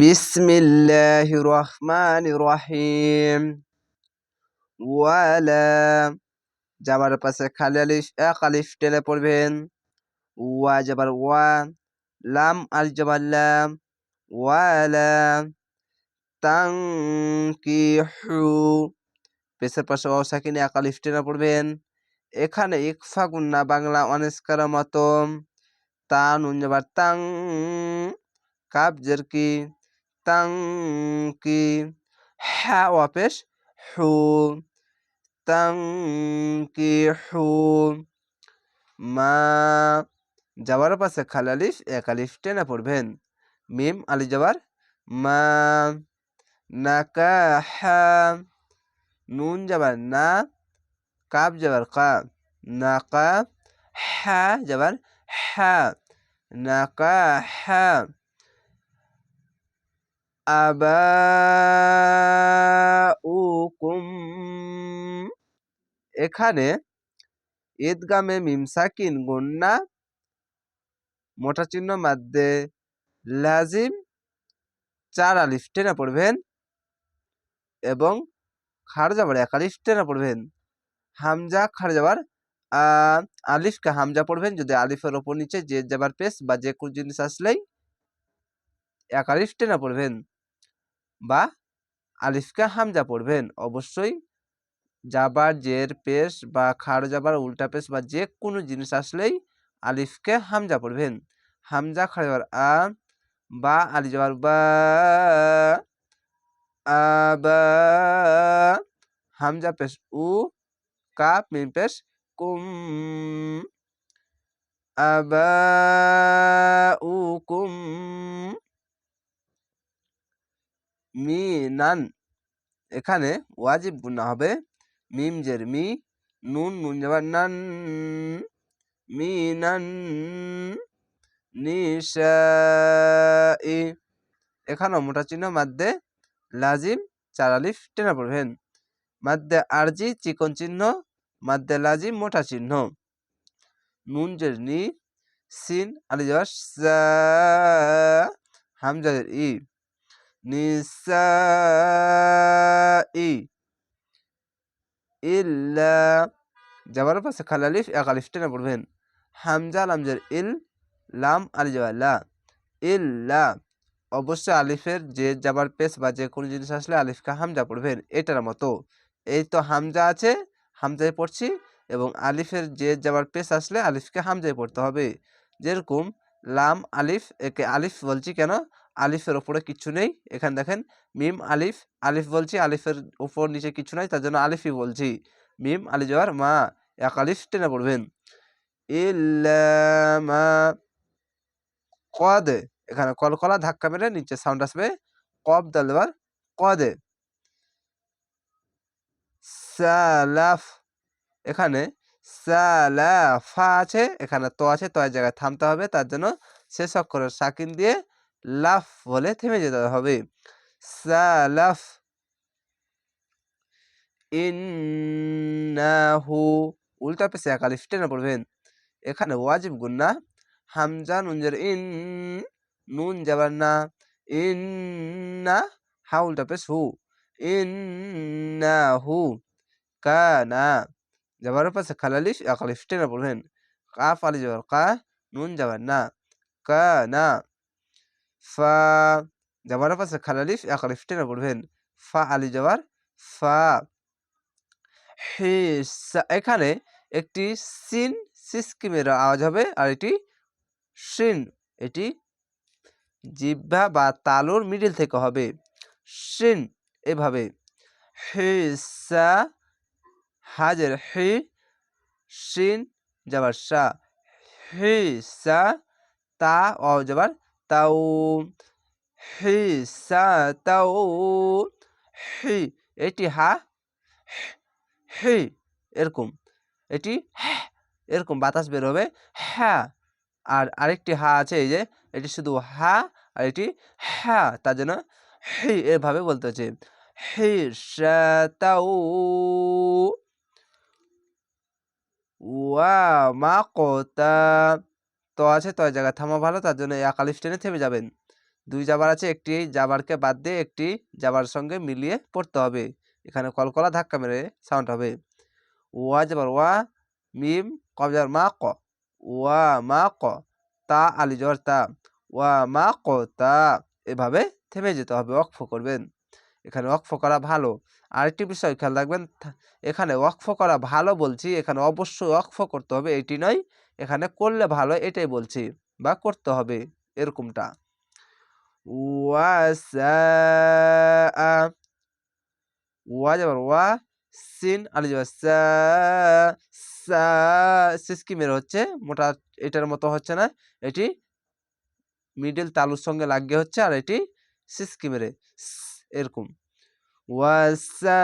বিসমিল্লাহির রহমানির রহিম ওয়ালা, যাবার পাশে খালি আলিফ, এক আলিফ টেনে পড়বেন। ওয়া, যাবার ওয়া, লাম, আল, যাবার লাম। ওয়ালা তাংকিহু পেশের পাশে ওয়াও সাকিনে এক আলিফ টেনে পড়বেন। এখানে ইকফা, গুন্না, বাংলা, অনেস্কার মতম। তা, নুন, যাবার তাং, কাপ, জেরকি। তাং কি হ্যাঁ ওয়াপেশ হু তাং কি হু, মা যাওয়ার পাশে খাল আলিফ এক আলিফ টেনে পড়বেন। মিম, আলি যাবার মা নাকাহা নুন যাবার না, কাপ যাবার কা, নাকা হ্যাঁ যাবার হ্যাঁ নাকাহা আবাউকুম। এখানে ঈদগামে মিমসাকিন গন্না মোটা চিহ্ন মাধ্যে লাজিম, চার আলিফ টেনে পড়বেন এবং খার যাবার এক আলিফ টেনে পড়বেন। হামজা খার যাবার আলিফকে হামজা পড়বেন যদি আলিফের ওপর নিচে যে যাবার পেস বা যে কোনো জিনিস আসলেই এক আলিফ টেনে পড়বেন। বা আলিফকে হামজা পড়বেন। অবশ্যই যাবার জের পেশ বা খাড় যাবার উল্টা পেশ বা যে কোনো জিনিস আসলেই আলিফকে হামজা পড়বেন। হামজা, খাড় যাবার আ, বা, আলি যাবার বা আবা হামজা পেশ উ কাপ মিম পেশ কুম আবা উ, কুম মিনান এখানে ওয়াজিব গুণা হবে। মিম জের মি, নুন নুন যাবার নান। মি মিনান নিশাই। এখানেও মোটা চিহ্ন, মাদ্দে লাজিম, চার আলিফ টেনে পড়বেন। মাদ্দে আরজি, চিকন চিহ্ন, মাদ্দে লাজিম, মোটা চিহ্ন। নুন জের নি, সিন, আলি যাবার হামজাদের ই। নিসাই ইল্লা যাবার পাশে খাল আলিফ এক আলিফ টেনে পড়বেন হামজা লামজের ইল লাম আলি যাবার লা ইল্লা অবশ্যই আলিফের যে যাবার পেস বা যে কোনো জিনিস আসলে আলিফকে হামজা পড়বেন, এটার মতো। এই তো হামজা আছে হামজায় পড়ছি এবং আলিফের যে যাবার পেস আসলে আলিফকে হামজায় পড়তে হবে। যেরকম লাম আলিফ, একে আলিফ বলছি কেন? আলিফের ওপরে কিছু নেই। এখানে দেখেন, মিম, আলিফ আলিফ বলছি, আলিফের ওপর নিচে কিছু নাই, তার জন্য আলিফই বলছি। মিম আলি জোয়ার মা, এক আলিফ টেনে পড়বেন। কদে, এখানে কলকলা ধাক্কা মেরে নিচে সাউন্ড আসবে, কব দালবার কদে। সালাফ, এখানে সালাফা আছে, এখানে তো আছে, তো জায়গায় থামতে হবে, তার জন্য শেষ অক্ষরের সাকিন দিয়ে লাফ বলে থেমে যেতে হবে। সালাফ। ইন্নাহু। উল্টা পেশে এক আলিফ টেনে পড়বেন। এখানে ওয়াজিব গুন্না। হামজা, নুনজের ইন, নুন যাবার না। ইন্না, হা উল্টা পেশ হু। ইন্নাহু কানা। যাবার পাশে খালালিশ এক টেনে পড়বেন। কাফ আলি যাবার কা, নুন যাবার না। কানা। ফা যাবার পাশে খালালিফ এক আলিফ টেনে পড়বেন। ফা, আলি যাবার ফা এখানে একটি সিন, সিস্কিমের আওয়াজ হবে আর এটি সিন এটি জিব্বা বা তালুর মিডিল থেকে হবে। সিন এভাবে। হিসা হাজের, হি সিন যাবার সা। হিসা তা, অ যাবার তাও হিসা তাও হি এটি হা হি এরকম এটি এরকম বাতাস বের হবে হ্যাঁ আর আরেকটি হা আছে এই যে এটি শুধু হা আর এটি হ্যাঁ তার জন্য হি এভাবে বলতে হচ্ছে হি তাও ওয়া মা কতা তো আছে তয় জায়গায় থামা ভালো, তার জন্য এক আলিফ টেনে থেমে যাবেন। দুই জাবার আছে, একটি জাবারকে বাদ দিয়ে একটি জাবার সঙ্গে মিলিয়ে পড়তে হবে। এখানে কলকলা ধাক্কা মেরে সাউন্ড হবে। ওয়া যাবার, ওয়া, মিম কব যাবার, মা, ক। ওয়া, মা, ক। তা, আলি জবর তা। ওয়া, মা, ক, তা। এভাবে থেমে যেতে হবে অক্ফ করবেন। এখানে অক্ফ করা ভালো। আরেকটি বিষয় খেয়াল রাখবেন এখানে ওয়াকফ করা ভালো বলছি, এখানে অবশ্যই ওয়াকফ করতে হবে, এটি নয় এখানে করলে ভালো, এটাই বলছি। বা করতে হবে, এরকমটা। ওয়া যাবার, ওয়া সিন সা সিসকি মেরে হচ্ছে? মোটা, এটার মতো হচ্ছে না। এটি মিডল তালুর সঙ্গে লাগিয়ে হচ্ছে, আর এটি সিসকি মেরে? এরকম। ওয়াসা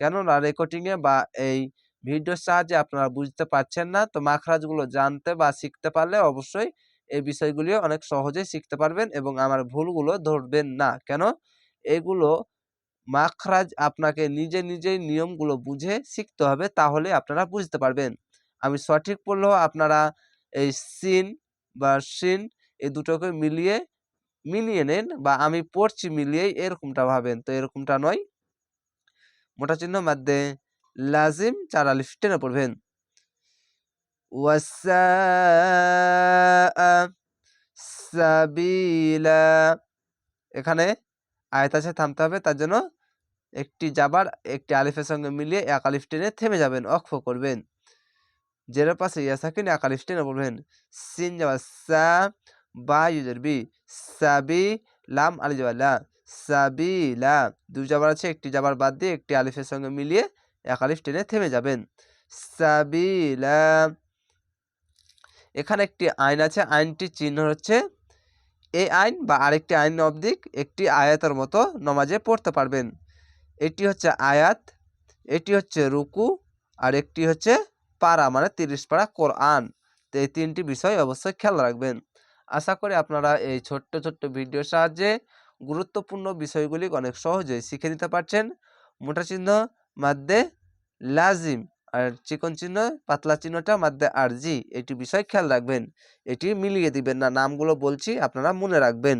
কেননা রেকর্ডিংয়ে বা এই ভিডিওর সাহায্যে আপনারা বুঝতে পারছেন না, তো মাখরাজগুলো জানতে বা শিখতে পারলে অবশ্যই এই বিষয়গুলিও অনেক সহজেই শিখতে পারবেন এবং আমার ভুলগুলো ধরবেন না। কেন? এগুলো মাখরাজ আপনাকে নিজে নিজেই নিয়মগুলো বুঝে শিখতে হবে, তাহলে আপনারা বুঝতে পারবেন। আমি সঠিক পড়লেও আপনারা এই সিন বা সিন এই দুটোকে মিলিয়ে মিলিয়ে নেন বা আমি পড়ছি মিলিয়েই এরকমটা ভাবেন, তো এরকমটা নয়। মোটা চিহ্ন মাধ্যে লাজিম চার আলিফ টেনে পড়বেন সাবিলা। এখানে আয়াত আছে, থামতে হবে, তার জন্য একটি যাবার একটি আলিফের সঙ্গে মিলিয়ে এক আলিফ টেনে থেমে যাবেন অক্ষ করবেন। জেরের পাশে ইয়াসাকিন, এক আলিফ টেনে পড়বেন সিন যাবার সা, বা, ইউজার, বি। সাবি, লাম, আলি যাবার লা। সাবিলা দু যাবার আছে, একটি যাবার বাদ দিয়ে একটি আলিফের সঙ্গে মিলিয়ে এক টেনে থেমে যাবেন। সাবিলা। এখানে একটি আইন আছে আইনটির চিহ্ন হচ্ছে এই আইন বা আরেকটি আইন অবদিক একটি আয়াতের মতো নমাজে পড়তে পারবেন। এটি হচ্ছে আয়াত, এটি হচ্ছে রুকু, আর একটি হচ্ছে পারা মানে তিরিশ পারা কোরআন। তো এই তিনটি বিষয় অবশ্যই খেয়াল রাখবেন। আশা করি আপনারা এই ছোট্ট ছোট্ট ভিডিওর সাহায্যে গুরুত্বপূর্ণ বিষয়গুলি অনেক সহজেই শিখে নিতে পারছেন। মোটা চিহ্ন মাদ্দে লাজিম আর চিকন চিহ্ন, পাতলা চিহ্নটা মাদ্দে আরজি। এটি বিষয় খেয়াল রাখবেন। এটি মিলিয়ে দিবেন না। নামগুলো বলছি, আপনারা মনে রাখবেন।